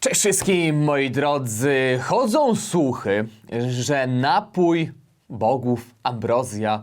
Cześć wszystkim, moi drodzy. Chodzą słuchy, że napój bogów Ambrozja,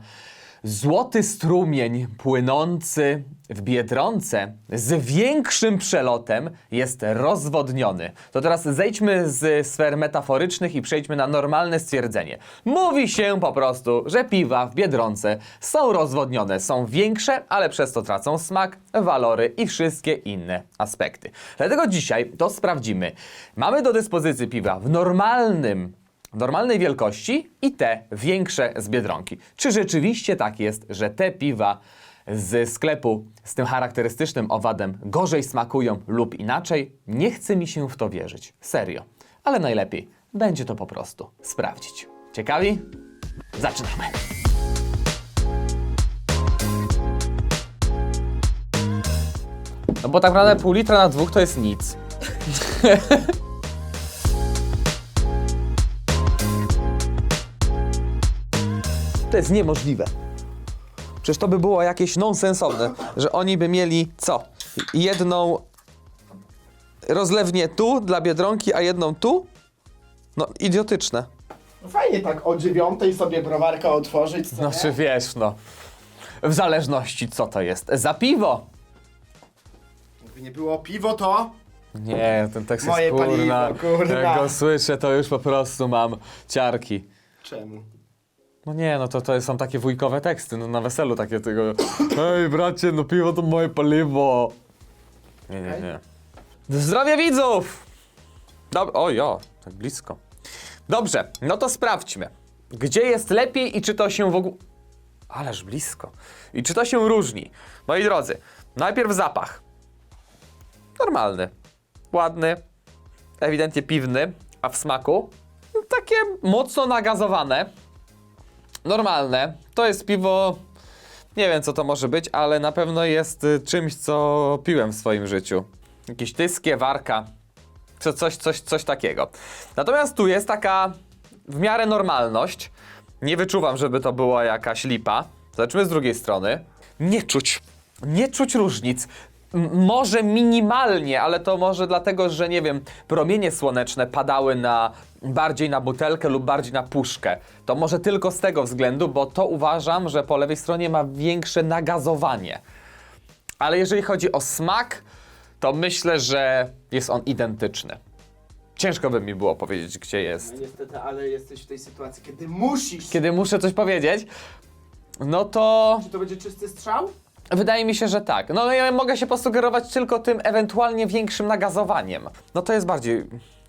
złoty strumień płynący w Biedronce z większym przelotem jest rozwodniony. To teraz zejdźmy z sfer metaforycznych i przejdźmy na normalne stwierdzenie. Mówi się po prostu, że piwa w Biedronce są rozwodnione, są większe, ale przez to tracą smak, walory i wszystkie inne aspekty. Dlatego dzisiaj to sprawdzimy. Mamy do dyspozycji piwa w normalnym normalnej wielkości i te większe z Biedronki. Czy rzeczywiście tak jest, że te piwa z sklepu z tym charakterystycznym owadem gorzej smakują lub inaczej? Nie chce mi się w to wierzyć. Serio. Ale najlepiej będzie to po prostu sprawdzić. Ciekawi? Zaczynamy. No bo tak naprawdę pół litra na dwóch to jest nic. To jest niemożliwe. Przecież to by było jakieś nonsensowne, że oni by mieli co? Jedną rozlewnię tu dla Biedronki, a jedną tu? No, idiotyczne. No fajnie tak o dziewiątej sobie browarka otworzyć, co No nie? czy wiesz, no. W zależności co to jest. Za piwo! Jakby nie było piwo, to... Nie, ten tekst Moje jest kurna. paliwo, kurna. Jak go słyszę, to już po prostu mam ciarki. Czemu? No nie, no to, to są takie wujkowe teksty, no na weselu takie tego Hej bracie, no piwo to moje paliwo. Nie, nie, nie. Zdrowie widzów! Dob o jo, tak blisko. Dobrze, no to sprawdźmy. Gdzie jest lepiej i czy to się w ogóle... Ależ blisko. I czy to się różni? Moi drodzy, najpierw zapach. Normalny. Ładny. Ewidentnie piwny. A w smaku? Takie mocno nagazowane normalne. To jest piwo. Nie wiem, co to może być, ale na pewno jest y, czymś, co piłem w swoim życiu. Jakieś tyskie, warka. Co, coś, coś, coś takiego. Natomiast tu jest taka w miarę normalność. Nie wyczuwam, żeby to była jakaś lipa. Zobaczmy z drugiej strony. Nie czuć. Nie czuć różnic. Może minimalnie, ale to może dlatego, że nie wiem, promienie słoneczne padały na bardziej na butelkę lub bardziej na puszkę. To może tylko z tego względu, bo to uważam, że po lewej stronie ma większe nagazowanie. Ale jeżeli chodzi o smak, to myślę, że jest on identyczny. Ciężko by mi było powiedzieć, gdzie jest. No niestety, ale jesteś w tej sytuacji, kiedy musisz... Kiedy muszę coś powiedzieć, no to Czy to będzie czysty strzał? Wydaje mi się, że tak. No ja mogę się posugerować tylko tym ewentualnie większym nagazowaniem. No to jest bardziej,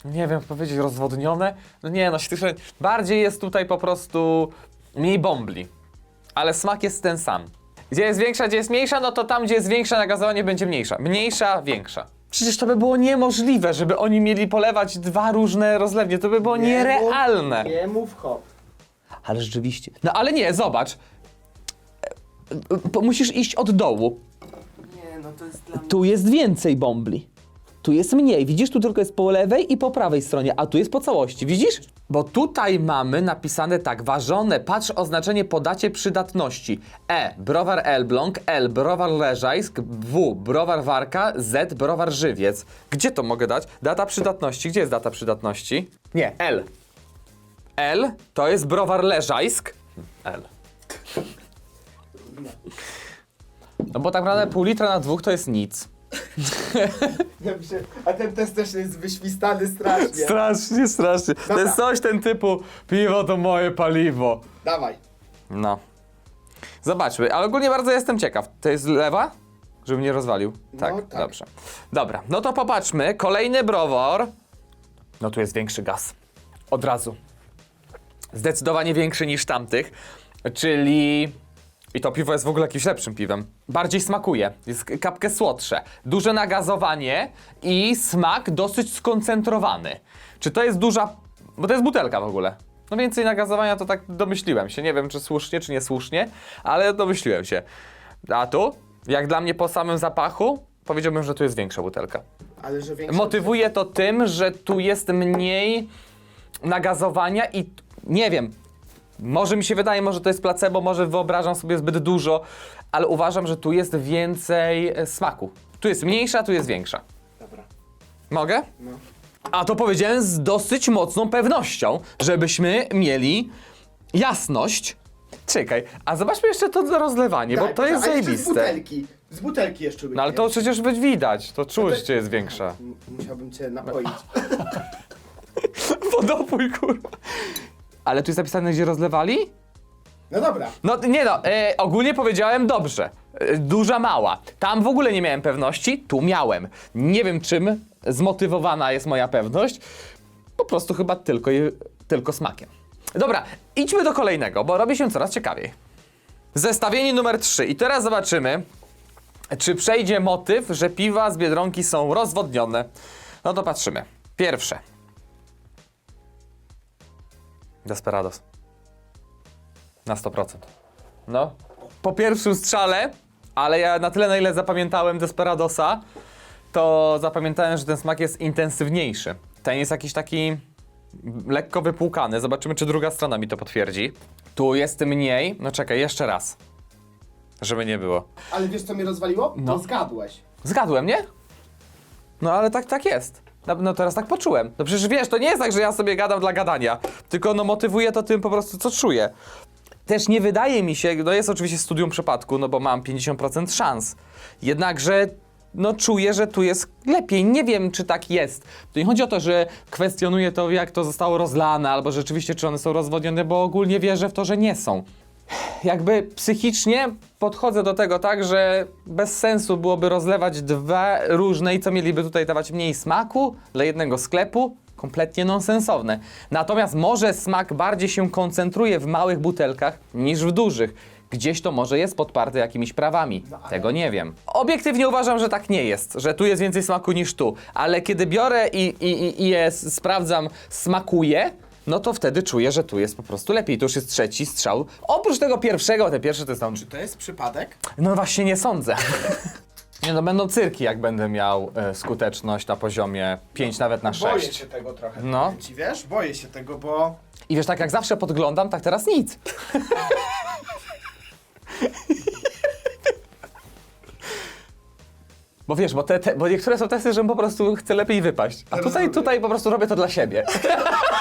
nie wiem, powiedzieć rozwodnione. No nie, no ślicznie. Bardziej jest tutaj po prostu mniej bombli. Ale smak jest ten sam. Gdzie jest większa, gdzie jest mniejsza, no to tam, gdzie jest większe nagazowanie, będzie mniejsza. Mniejsza, większa. Przecież to by było niemożliwe, żeby oni mieli polewać dwa różne rozlewnie. To by było Nie nierealne. Mów, nie mów hop. Ale rzeczywiście. No ale nie, zobacz. Musisz iść od dołu. Nie, no to jest dla mnie... Tu jest więcej bombli. Tu jest mniej. Widzisz, tu tylko jest po lewej i po prawej stronie, a tu jest po całości. Widzisz? Bo tutaj mamy napisane tak, ważone, patrz oznaczenie po dacie przydatności. E, browar Elbląg, L, browar Leżajsk, W, browar Warka, Z, browar Żywiec. Gdzie to mogę dać? Data przydatności. Gdzie jest data przydatności? Nie, L. L to jest browar Leżajsk. L. No bo tak naprawdę pół litra na dwóch to jest nic. Dobrze. A ten test też jest wyświstany strasznie. Strasznie, strasznie. To jest coś ten typu piwo to moje paliwo. Dawaj. No. Zobaczmy, ale ogólnie bardzo jestem ciekaw. To jest lewa? Żeby mnie rozwalił. Tak, No, tak. dobrze. Dobra, no to popatrzmy. Kolejny browar. No tu jest większy gaz. Od razu. Zdecydowanie większy niż tamtych. Czyli. I to piwo jest w ogóle jakimś lepszym piwem. Bardziej smakuje. Jest kapkę słodsze. Duże nagazowanie i smak dosyć skoncentrowany. Czy to jest duża. Bo to jest butelka w ogóle. No więcej nagazowania to tak domyśliłem się. Nie wiem, czy słusznie, czy niesłusznie, ale domyśliłem się. A tu, jak dla mnie po samym zapachu, powiedziałbym, że tu jest większa butelka. Ale że większy... Motywuje to tym, że tu jest mniej nagazowania i t- nie wiem. Może mi się wydaje, może to jest placebo, może wyobrażam sobie zbyt dużo, ale uważam, że tu jest więcej e, smaku. Tu jest mniejsza, tu jest większa. Dobra. Mogę? No. A to powiedziałem z dosyć mocną pewnością, żebyśmy mieli jasność. Czekaj, a zobaczmy jeszcze to rozlewanie, bo to jest Z zajebiste. butelki. Z butelki jeszcze No ale to przecież być widać, to czułość to- jest większa. Musiałbym cię napoić. Wodopój, kurwa. Ale tu jest napisane, gdzie rozlewali? No dobra. No nie no, e, ogólnie powiedziałem dobrze. E, duża, mała. Tam w ogóle nie miałem pewności, tu miałem. Nie wiem czym zmotywowana jest moja pewność. Po prostu chyba tylko, je- tylko smakiem. Dobra, idźmy do kolejnego, bo robi się coraz ciekawiej. Zestawienie numer 3. I teraz zobaczymy, czy przejdzie motyw, że piwa z Biedronki są rozwodnione. No to patrzymy. Pierwsze. Desperados. Na 100%. No. Po pierwszym strzale, ale ja na tyle, na ile zapamiętałem Desperadosa, to zapamiętałem, że ten smak jest intensywniejszy. Ten jest jakiś taki lekko wypłukany. Zobaczymy, czy druga strona mi to potwierdzi. Tu jest mniej. No czekaj, jeszcze raz. Żeby nie było. Ale wiesz co mnie rozwaliło? No. No. zgadłeś. Zgadłem, nie? No ale tak, tak jest. No, no teraz tak poczułem. No przecież wiesz, to nie jest tak, że ja sobie gadam dla gadania, tylko no motywuję to tym po prostu, co czuję. Też nie wydaje mi się, no jest oczywiście studium przypadku, no bo mam 50% szans. Jednakże no czuję, że tu jest lepiej. Nie wiem, czy tak jest. To nie chodzi o to, że kwestionuję to, jak to zostało rozlane, albo rzeczywiście, czy one są rozwodnione, bo ogólnie wierzę w to, że nie są jakby psychicznie podchodzę do tego tak, że bez sensu byłoby rozlewać dwa różne i co mieliby tutaj dawać mniej smaku dla jednego sklepu. Kompletnie nonsensowne. Natomiast może smak bardziej się koncentruje w małych butelkach niż w dużych. Gdzieś to może jest podparte jakimiś prawami. Tego nie wiem. Obiektywnie uważam, że tak nie jest, że tu jest więcej smaku niż tu. Ale kiedy biorę i, i, i- je sprawdzam, smakuje, no to wtedy czuję, że tu jest po prostu lepiej. To już jest trzeci strzał. Oprócz tego pierwszego, te pierwsze to tam... Czy to jest przypadek? No właśnie nie sądzę. Nie no, będą cyrki, jak będę miał e, skuteczność na poziomie 5 nawet na Boję 6. się tego trochę. No. powiem Ci wiesz? Boję się tego, bo... I wiesz, tak jak zawsze podglądam, tak teraz nic. Bo wiesz, bo, te, te, bo niektóre są testy, że po prostu chcę lepiej wypaść. A tutaj, tutaj po prostu robię to dla siebie.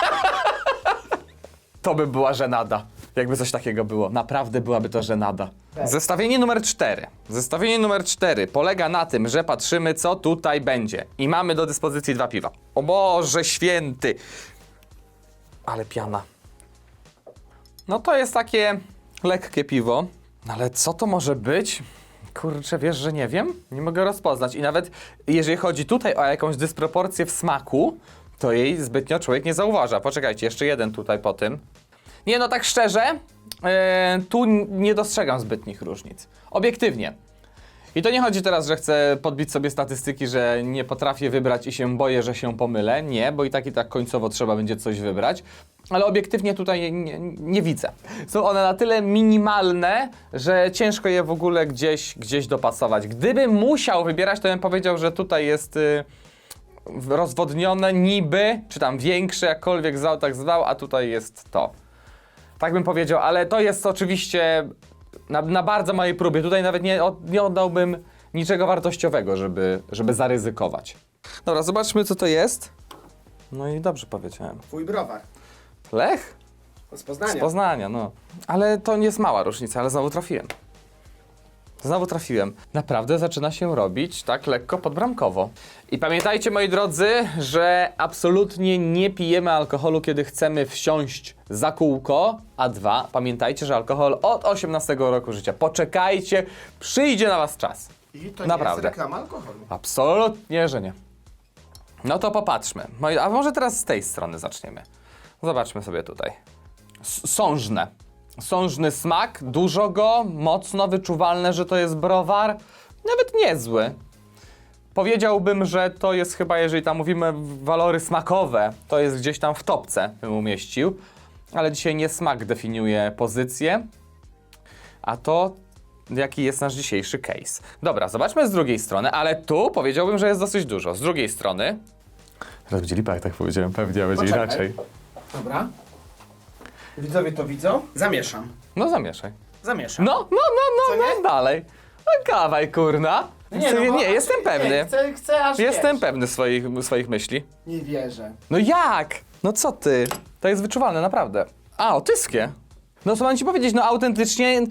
To by była żenada. Jakby coś takiego było. Naprawdę byłaby to żenada. Tak. Zestawienie numer 4. Zestawienie numer 4 polega na tym, że patrzymy, co tutaj będzie. I mamy do dyspozycji dwa piwa. O Boże święty! Ale piana. No to jest takie lekkie piwo. No ale co to może być? Kurczę, wiesz, że nie wiem? Nie mogę rozpoznać. I nawet jeżeli chodzi tutaj o jakąś dysproporcję w smaku, to jej zbytnio człowiek nie zauważa. Poczekajcie, jeszcze jeden tutaj po tym. Nie, no tak szczerze, e, tu nie dostrzegam zbytnich różnic. Obiektywnie. I to nie chodzi teraz, że chcę podbić sobie statystyki, że nie potrafię wybrać i się boję, że się pomylę. Nie, bo i tak i tak końcowo trzeba będzie coś wybrać. Ale obiektywnie tutaj nie, nie widzę. Są one na tyle minimalne, że ciężko je w ogóle gdzieś, gdzieś dopasować. Gdybym musiał wybierać, to bym powiedział, że tutaj jest y, rozwodnione niby, czy tam większe, jakkolwiek zwał, tak zwał, a tutaj jest to. Tak bym powiedział, ale to jest oczywiście na, na bardzo małej próbie. Tutaj nawet nie, od, nie oddałbym niczego wartościowego, żeby, żeby zaryzykować. Dobra, zobaczmy co to jest. No i dobrze powiedziałem. Twój browar. Lech? Z Z Poznania. Poznania, no. Ale to nie jest mała różnica, ale znowu trafiłem. Znowu trafiłem. Naprawdę zaczyna się robić tak lekko podbramkowo. I pamiętajcie, moi drodzy, że absolutnie nie pijemy alkoholu, kiedy chcemy wsiąść za kółko. A dwa, pamiętajcie, że alkohol od 18 roku życia. Poczekajcie, przyjdzie na was czas. I to nie Naprawdę. jest reklama alkoholu. Absolutnie, że nie. No to popatrzmy. Moi- A może teraz z tej strony zaczniemy. Zobaczmy sobie tutaj. S- Sążne. Sążny smak, dużo go, mocno wyczuwalne, że to jest browar. Nawet niezły. Powiedziałbym, że to jest chyba, jeżeli tam mówimy walory smakowe, to jest gdzieś tam w topce, bym umieścił. Ale dzisiaj nie smak definiuje pozycję, a to jaki jest nasz dzisiejszy case. Dobra, zobaczmy z drugiej strony, ale tu powiedziałbym, że jest dosyć dużo. Z drugiej strony... Teraz będzie lipa, jak tak powiedziałem, pewnie, a będzie Poczekaj. inaczej. Dobra. Widzowie to widzą? Zamieszam. No zamieszaj. Zamieszam. No, no, no, Co no, nie? no, dalej. No kawaj, kurna. Nie, no bo- nie, jestem pewny. Nie, chcę, chcę aż Jestem wiesz. pewny swoich, swoich myśli. Nie wierzę. No jak? No co ty? To jest wyczuwalne, naprawdę. A, otyskie. No co mam ci powiedzieć, no autentycznie...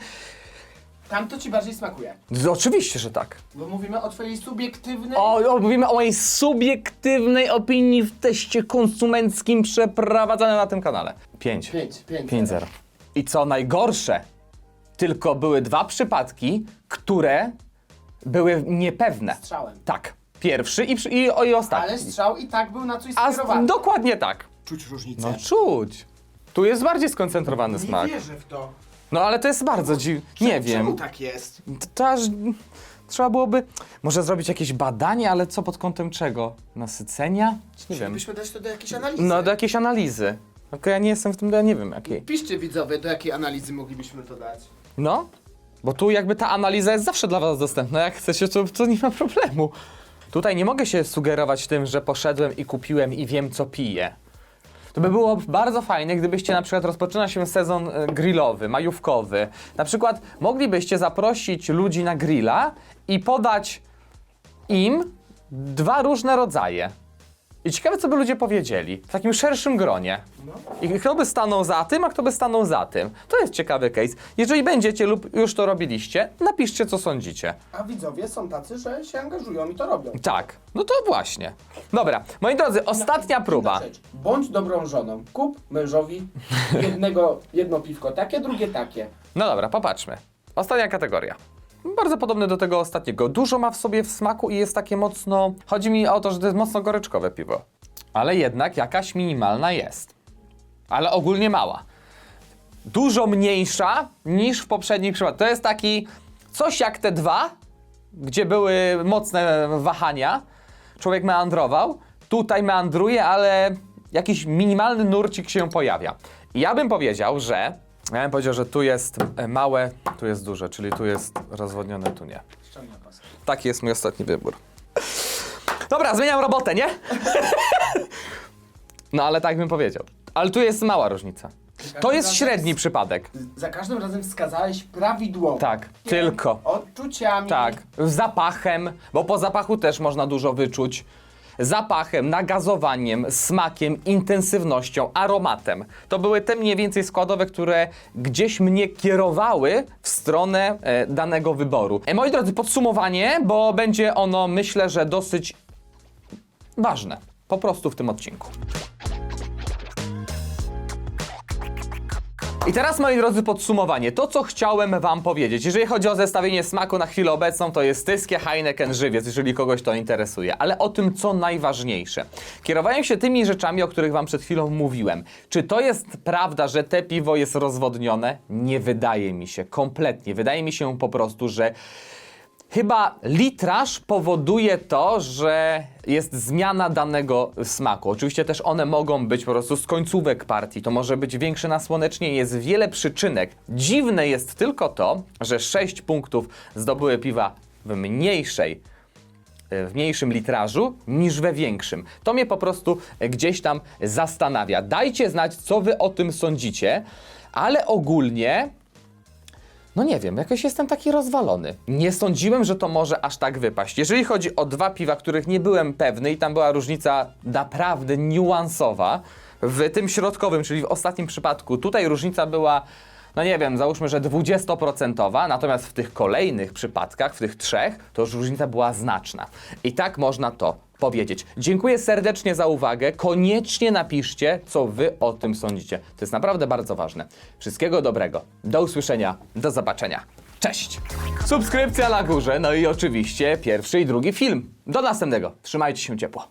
Tam to ci bardziej smakuje. No, oczywiście, że tak. Bo mówimy o twojej subiektywnej... O, o, mówimy o mojej subiektywnej opinii w teście konsumenckim przeprowadzanym na tym kanale. 5. 5, 5. 5-0. I co najgorsze, tylko były dwa przypadki, które były niepewne. Strzałem. Tak. Pierwszy i, przy- i, o, i ostatni. Ale strzał i tak był na coś A skierowany. dokładnie tak. Czuć różnicę. No czuć. Tu jest bardziej skoncentrowany nie smak. wierzę w to. No ale to jest bardzo dziwne. Nie Czemu wiem. tak jest? To, to aż trzeba byłoby może zrobić jakieś badanie, ale co pod kątem czego? Nasycenia? Nie wiem. Byśmy dać to do jakiejś analizy. No do jakiejś analizy. Okej, ja nie jestem w tym, ja nie wiem jakiej. Piszcie widzowie, do jakiej analizy moglibyśmy to dać. No, bo tu jakby ta analiza jest zawsze dla was dostępna. Jak chcecie, to, to nie ma problemu. Tutaj nie mogę się sugerować tym, że poszedłem i kupiłem i wiem co piję. To by było bardzo fajne, gdybyście na przykład rozpoczyna się sezon e, grillowy, majówkowy. Na przykład moglibyście zaprosić ludzi na grilla i podać im dwa różne rodzaje. I ciekawe, co by ludzie powiedzieli w takim szerszym gronie. I kto by stanął za tym, a kto by stanął za tym. To jest ciekawy case. Jeżeli będziecie lub już to robiliście, napiszcie, co sądzicie. A widzowie są tacy, że się angażują i to robią. Tak, no to właśnie. Dobra, moi drodzy, ostatnia próba. Rzecz. Bądź dobrą żoną. Kup mężowi jednego, jedno piwko takie, drugie takie. No dobra, popatrzmy. Ostatnia kategoria. Bardzo podobny do tego ostatniego. Dużo ma w sobie w smaku i jest takie mocno. Chodzi mi o to, że to jest mocno goryczkowe piwo. Ale jednak jakaś minimalna jest. Ale ogólnie mała. Dużo mniejsza niż w poprzednich przypadkach. To jest taki coś jak te dwa, gdzie były mocne wahania. Człowiek meandrował. Tutaj meandruje, ale jakiś minimalny nurcik się pojawia. Ja bym powiedział, że. Ja bym powiedział, że tu jest e, małe, tu jest duże, czyli tu jest rozwodnione, tu nie. Ściągnę pas. Taki jest mój ostatni wybór. Dobra, zmieniam robotę, nie? No ale tak bym powiedział. Ale tu jest mała różnica. To jest średni przypadek. Za każdym razem wskazałeś prawidłowo. Tak, tylko. Odczuciami. Tak, zapachem, bo po zapachu też można dużo wyczuć. Zapachem, nagazowaniem, smakiem, intensywnością, aromatem. To były te mniej więcej składowe, które gdzieś mnie kierowały w stronę e, danego wyboru. E, moi drodzy, podsumowanie, bo będzie ono myślę, że dosyć ważne. Po prostu w tym odcinku. I teraz, moi drodzy, podsumowanie. To, co chciałem wam powiedzieć. Jeżeli chodzi o zestawienie smaku na chwilę obecną, to jest Tyskie, Heineken, Żywiec, jeżeli kogoś to interesuje. Ale o tym, co najważniejsze. Kierowałem się tymi rzeczami, o których wam przed chwilą mówiłem. Czy to jest prawda, że te piwo jest rozwodnione? Nie wydaje mi się. Kompletnie. Wydaje mi się po prostu, że Chyba litraż powoduje to, że jest zmiana danego smaku. Oczywiście też one mogą być po prostu z końcówek partii. To może być większe nasłonecznienie, jest wiele przyczynek. Dziwne jest tylko to, że 6 punktów zdobyły piwa w mniejszej w mniejszym litrażu niż we większym. To mnie po prostu gdzieś tam zastanawia. Dajcie znać, co wy o tym sądzicie, ale ogólnie no nie wiem, jakoś jestem taki rozwalony. Nie sądziłem, że to może aż tak wypaść. Jeżeli chodzi o dwa piwa, których nie byłem pewny i tam była różnica naprawdę niuansowa, w tym środkowym, czyli w ostatnim przypadku, tutaj różnica była, no nie wiem, załóżmy, że 20%, natomiast w tych kolejnych przypadkach, w tych trzech, to już różnica była znaczna. I tak można to powiedzieć. Dziękuję serdecznie za uwagę. Koniecznie napiszcie, co wy o tym sądzicie. To jest naprawdę bardzo ważne. Wszystkiego dobrego. Do usłyszenia. Do zobaczenia. Cześć! Subskrypcja na górze, no i oczywiście pierwszy i drugi film. Do następnego. Trzymajcie się ciepło.